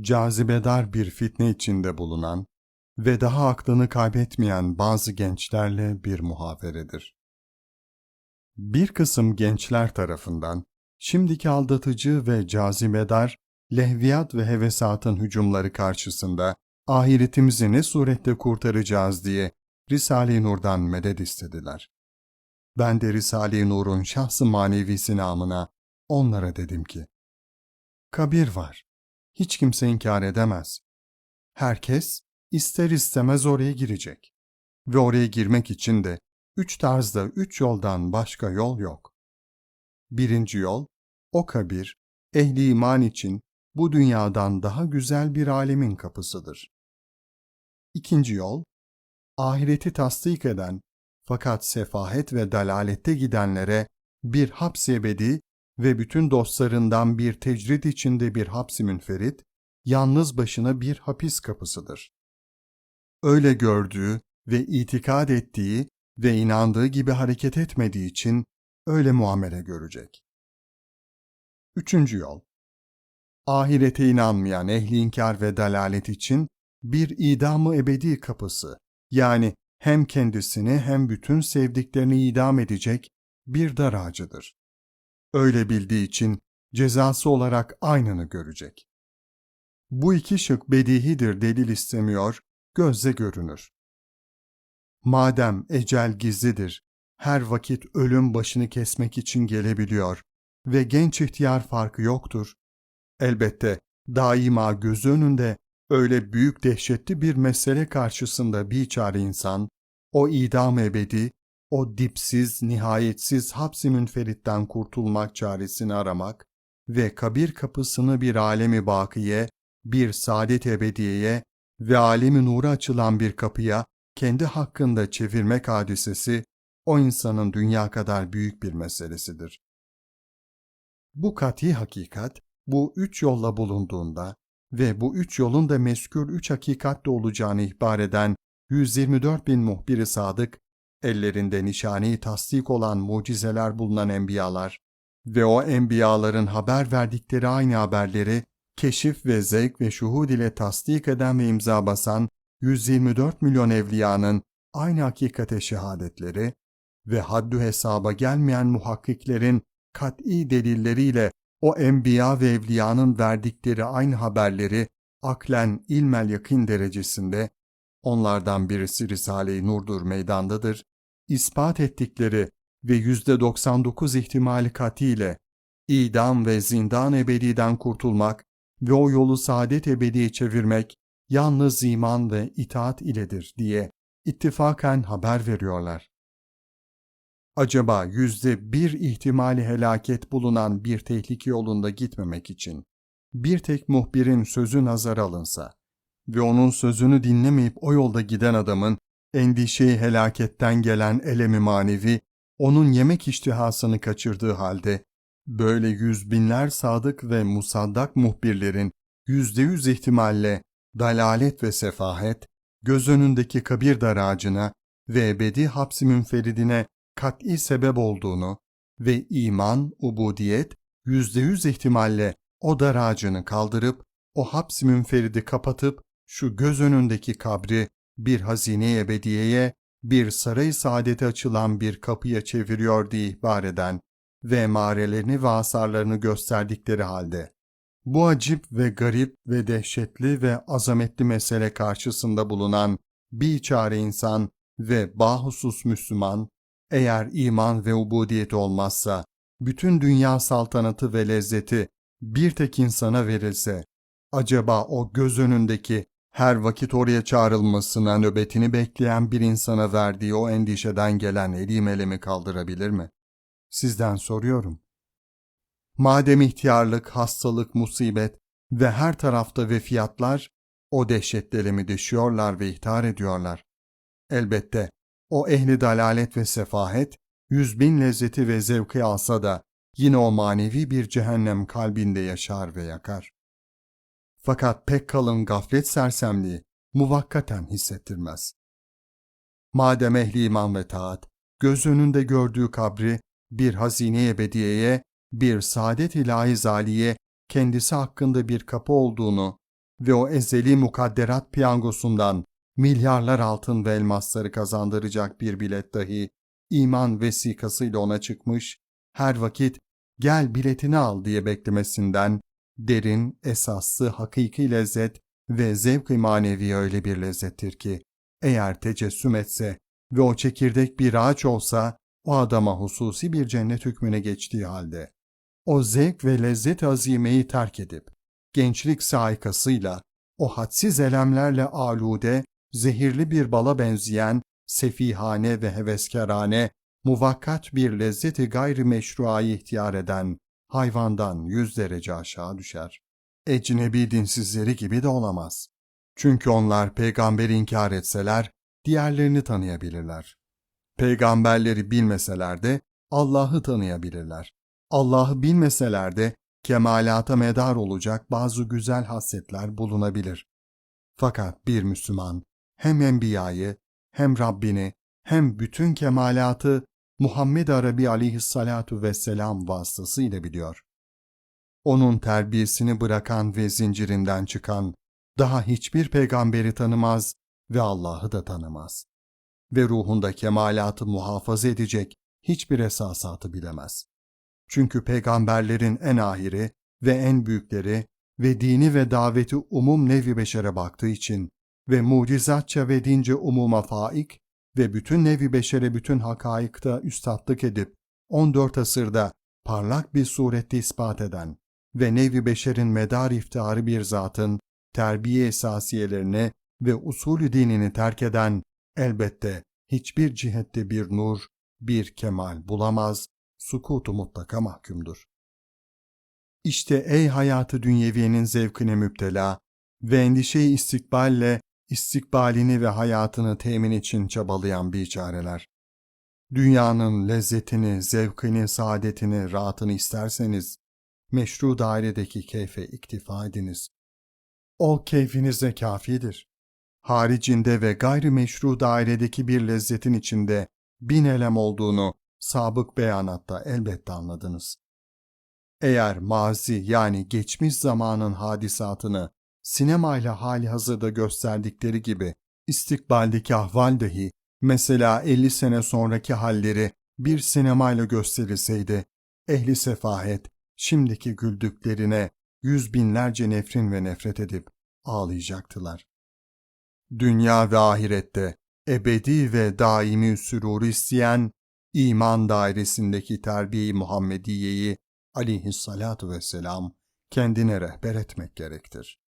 cazibedar bir fitne içinde bulunan ve daha aklını kaybetmeyen bazı gençlerle bir muhaberedir. Bir kısım gençler tarafından şimdiki aldatıcı ve cazibedar lehviyat ve hevesatın hücumları karşısında ahiretimizi ne surette kurtaracağız diye Risale-i Nur'dan medet istediler. Ben de Risale-i Nur'un şahsı manevisi namına onlara dedim ki, Kabir var. Hiç kimse inkar edemez. Herkes ister istemez oraya girecek. Ve oraya girmek için de üç tarzda üç yoldan başka yol yok. Birinci yol, o kabir, ehli iman için bu dünyadan daha güzel bir alemin kapısıdır. İkinci yol, ahireti tasdik eden fakat sefahet ve dalalette gidenlere bir hapsi ebedi ve bütün dostlarından bir tecrid içinde bir hapsi münferit, yalnız başına bir hapis kapısıdır. Öyle gördüğü ve itikad ettiği ve inandığı gibi hareket etmediği için öyle muamele görecek. Üçüncü yol Ahirete inanmayan ehli inkar ve dalalet için bir idamı ebedi kapısı, yani hem kendisini hem bütün sevdiklerini idam edecek bir dar ağacıdır. Öyle bildiği için cezası olarak aynını görecek. Bu iki şık bedihidir delil istemiyor, gözle görünür. Madem ecel gizlidir, her vakit ölüm başını kesmek için gelebiliyor ve genç ihtiyar farkı yoktur. Elbette daima gözü önünde öyle büyük dehşetli bir mesele karşısında biçare insan, o idam ebedi, o dipsiz, nihayetsiz hapsi münferitten kurtulmak çaresini aramak ve kabir kapısını bir alemi bakiye, bir saadet ebediyeye ve alemi nura açılan bir kapıya kendi hakkında çevirmek hadisesi, o insanın dünya kadar büyük bir meselesidir. Bu kati hakikat, bu üç yolla bulunduğunda ve bu üç yolun da meskür üç hakikatle olacağını ihbar eden 124 bin muhbiri sadık, ellerinde nişani tasdik olan mucizeler bulunan enbiyalar ve o enbiyaların haber verdikleri aynı haberleri keşif ve zevk ve şuhud ile tasdik eden ve imza basan 124 milyon evliyanın aynı hakikate şehadetleri ve haddü hesaba gelmeyen muhakkiklerin kat'i delilleriyle o enbiya ve evliyanın verdikleri aynı haberleri aklen ilmel yakın derecesinde onlardan birisi Risale-i Nur'dur meydandadır, ispat ettikleri ve yüzde 99 ihtimali katiyle idam ve zindan ebediden kurtulmak ve o yolu saadet ebediye çevirmek yalnız iman ve itaat iledir diye ittifaken haber veriyorlar. Acaba yüzde bir ihtimali helaket bulunan bir tehlike yolunda gitmemek için bir tek muhbirin sözü nazara alınsa ve onun sözünü dinlemeyip o yolda giden adamın endişeyi helaketten gelen elemi manevi onun yemek iştihasını kaçırdığı halde böyle yüz binler sadık ve musaddak muhbirlerin yüzde yüz ihtimalle dalalet ve sefahet göz önündeki kabir daracına ve ebedi hapsi münferidine kat'i sebep olduğunu ve iman, ubudiyet yüzde yüz ihtimalle o daracını kaldırıp o hapsi münferidi kapatıp şu göz önündeki kabri bir hazine ebediyeye, bir saray saadete açılan bir kapıya çeviriyor diye ihbar eden ve emarelerini ve asarlarını gösterdikleri halde, bu acip ve garip ve dehşetli ve azametli mesele karşısında bulunan bir çare insan ve bahusus Müslüman, eğer iman ve ubudiyet olmazsa, bütün dünya saltanatı ve lezzeti bir tek insana verilse, acaba o göz önündeki her vakit oraya çağrılmasına nöbetini bekleyen bir insana verdiği o endişeden gelen elim elimi kaldırabilir mi? Sizden soruyorum. Madem ihtiyarlık, hastalık, musibet ve her tarafta ve fiyatlar o dehşetli elimi düşüyorlar ve ihtar ediyorlar. Elbette o ehli dalalet ve sefahet yüz bin lezzeti ve zevki alsa da yine o manevi bir cehennem kalbinde yaşar ve yakar. Fakat pek kalın gaflet sersemliği muvakkaten hissettirmez. Madem ehli iman ve taat, göz önünde gördüğü kabri bir hazine ebediyeye, bir saadet ilahi zaliye kendisi hakkında bir kapı olduğunu ve o ezeli mukadderat piyangosundan milyarlar altın ve elmasları kazandıracak bir bilet dahi iman vesikasıyla ona çıkmış, her vakit gel biletini al diye beklemesinden derin, esaslı, hakiki lezzet ve zevk-i manevi öyle bir lezzettir ki, eğer tecessüm etse ve o çekirdek bir ağaç olsa, o adama hususi bir cennet hükmüne geçtiği halde, o zevk ve lezzet azimeyi terk edip, gençlik saikasıyla, o hadsiz elemlerle alude, zehirli bir bala benzeyen, sefihane ve heveskarane, muvakkat bir lezzeti gayri meşruayı ihtiyar eden, hayvandan yüz derece aşağı düşer. Ecnebi dinsizleri gibi de olamaz. Çünkü onlar peygamberi inkar etseler, diğerlerini tanıyabilirler. Peygamberleri bilmeseler de Allah'ı tanıyabilirler. Allah'ı bilmeseler de kemalata medar olacak bazı güzel hasletler bulunabilir. Fakat bir Müslüman hem Enbiya'yı hem Rabbini hem bütün kemalatı Muhammed Arabi aleyhissalatu vesselam vasıtasıyla biliyor. Onun terbiyesini bırakan ve zincirinden çıkan daha hiçbir peygamberi tanımaz ve Allah'ı da tanımaz. Ve ruhunda kemalatı muhafaza edecek hiçbir esasatı bilemez. Çünkü peygamberlerin en ahiri ve en büyükleri ve dini ve daveti umum nevi beşere baktığı için ve mucizatça ve dince umuma faik ve bütün nevi beşere bütün hakaikta üstatlık edip 14 asırda parlak bir surette ispat eden ve nevi beşerin medar iftiharı bir zatın terbiye esasiyelerini ve usulü dinini terk eden elbette hiçbir cihette bir nur, bir kemal bulamaz, sukutu mutlaka mahkumdur. İşte ey hayatı dünyeviyenin zevkine müptela ve endişeyi istikballe istikbalini ve hayatını temin için çabalayan biçareler. Dünyanın lezzetini, zevkini, saadetini, rahatını isterseniz, meşru dairedeki keyfe iktifa ediniz. O keyfinize kafidir. Haricinde ve gayri meşru dairedeki bir lezzetin içinde bin elem olduğunu sabık beyanatta elbette anladınız. Eğer mazi yani geçmiş zamanın hadisatını sinemayla hali hazırda gösterdikleri gibi istikbaldeki ahval dahi mesela 50 sene sonraki halleri bir sinemayla gösterilseydi ehli sefahet şimdiki güldüklerine yüz binlerce nefrin ve nefret edip ağlayacaktılar. Dünya ve ahirette ebedi ve daimi süruru isteyen iman dairesindeki terbiye-i Muhammediye'yi aleyhissalatu vesselam kendine rehber etmek gerektir.